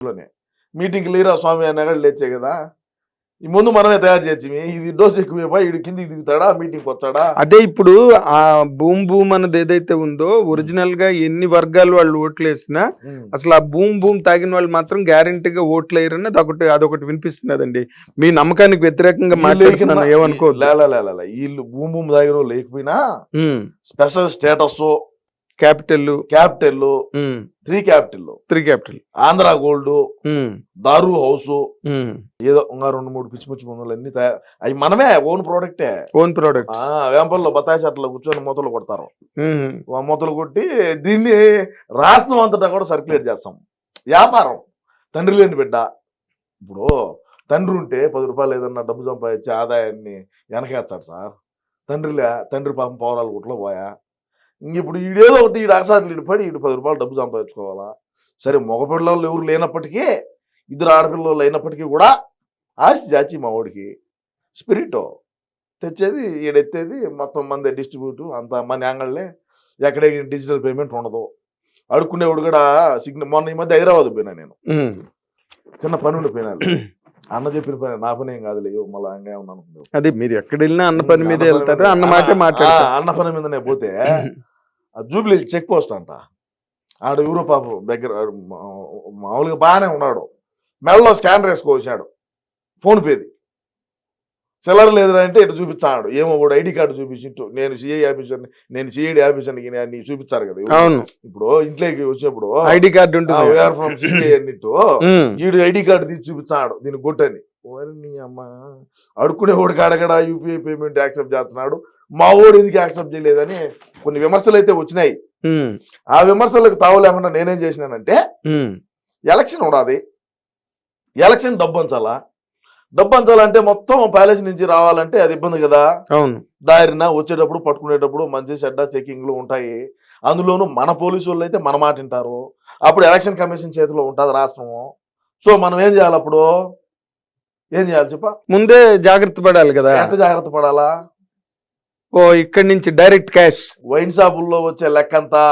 లోనే. మీటింగ్ లేరా స్వామి అన్న కూడా లేచే కదా. ఈ ముందు మనమే తయారు చేసి ఇది డోస్ ఎక్కువ ఇడు కిందికి దిగుతాడా మీటింగ్ వస్తాడా? అదే ఇప్పుడు ఆ భూమ్ భూమ్ అన్నది ఏదైతే ఉందో ఒరిజినల్గా ఎన్ని వర్గాలు వాళ్ళు ఓట్లు వేసినా అసలు ఆ భూమ్ భూమ్ తాగిన వాళ్ళు మాత్రం గ్యారంటీగా ఓట్లు వేయరన్నది ఒకటి అదొకటి వినిపిస్తున్నదండి. మీ నమ్మకానికి వ్యతిరేకంగా మాట్లాడుతున్నాను ఏమనుకో వీళ్ళు భూమి భూమి దగ్గర లేకపోయినా special status capital capital three capital three capital Andhra gold దారు హౌస్ ఏదో ఇంకా రెండు మూడు పిచ్చి పిచ్చి మందులు అన్ని అవి మనమే ఓన్ ప్రోడక్టే. ఓన్ ప్రోడక్ట్ ఆ వేంపల్లో బత్తాయి చెట్లు కూర్చొని మూతలు కొడతారు. మూతలు కొట్టి దీన్ని రాష్ట్రం అంతటా కూడా సర్క్యులేట్ చేస్తాం. వ్యాపారం. తండ్రి లేని బిడ్డ. ఇప్పుడు తండ్రి ఉంటే పది రూపాయలు ఏదన్నా డబ్బు సంపాదించి ఆదాయాన్ని వెనకేస్తాడు సార్. తండ్రి లే తండ్రి పాపం పౌరాలు గుట్లో పోయా. ఇప్పుడు ఈడేదో ఒకటి ఈడు అకసాట్లు ఈడు పడి ఈడు పది రూపాయలు డబ్బు సంపాదించుకోవాలా? సరే మగ పిల్లలు ఎవరు లేనప్పటికీ ఇద్దరు ఆడపిల్లలు అయినప్పటికీ కూడా ఆశ జాచి మా వాడికి. స్పిరిట్ తెచ్చేది ఈడెత్తేది మొత్తం మంది డిస్ట్రిబ్యూట్ అంత మన యాంగళ్ళే ఎక్కడే డిజిటల్ పేమెంట్ ఉండదు. అడుక్కునేవాడు కూడా సిగ్నల్ మొన్న ఈ మధ్య హైదరాబాద్ పోయినా నేను. చిన్న పని ఉండిపోయినా అన్న చెప్పిన పని నా పని ఏం కాదులే ఇవ్వు, మళ్ళా ఏమన్నా అనుకున్నావు. అదే మీరు ఎక్కడ వెళ్ళినా అన్న పని మీద వెళ్తారు మీద- అన్న మాటే ఆ, మాట్లాడతారు. అన్న పని మీదనే పోతే ఆ జూబ్లీ చెక్ పోస్ట్ అంట. ఆడ ఎవరో పాపం దగ్గర మామూలుగా బాగానే ఉన్నాడు. మెడలో స్కానర్ వేసుకోవచ్చాడు ఫోన్ పేది. చిల్లర లేదురా అంటే ఇటు చూపించాడు ఏమో కూడా ఐడి కార్డు చూపించింటు నేను సిఐ ఆఫీసర్ని నేను సిఐడి ఆఫీసర్ని అని చూపించారు కదా. అవును. ఇప్పుడు ఇంట్లోకి వచ్చినప్పుడు ఐడి కార్డు ఫ్రమ్ సిఐ అన్నిట్టు వీడు ఐడి కార్డు తీసి చూపించాడు దీన్ని కొట్టని. అమ్మ. అడుక్కునే వాడికి అడగడా యూపీఐ పేమెంట్ యాక్సెప్ట్ చేస్తున్నాడు. మా ఓడు ఎందుకు యాక్సెప్ట్ చేయలేదని కొన్ని విమర్శలు అయితే వచ్చినాయి ఆ విమర్శలకు తావలేకుండా నేనేం చేసినానంటే ఎలక్షన్ ఉండాది ఎలక్షన్ డబ్బు అంచాలా డబ్బు అంచాలంటే మొత్తం ప్యాలెస్ నుంచి రావాలంటే అది ఇబ్బంది కదా. అవును. దారిన వచ్చేటప్పుడు పట్టుకునేటప్పుడు మంచి చెడ్డ చెకింగ్లు ఉంటాయి. అందులోనూ మన పోలీసు వాళ్ళు అయితే మన మాట వింటారు. అప్పుడు ఎలక్షన్ కమిషన్ చేతిలో ఉంటుంది రాష్ట్రము. సో మనం ఏం చేయాలి అప్పుడు? ఏం చేయాలి చెప్ప. ముందే జాగ్రత్త పడాలి కదా. ఎంత జాగ్రత్త పడాలా? ఓ ఇక్కడి నుంచి డైరెక్ట్ క్యాష్. వైన్ షాపుల్లో వచ్చే లెక్కంతా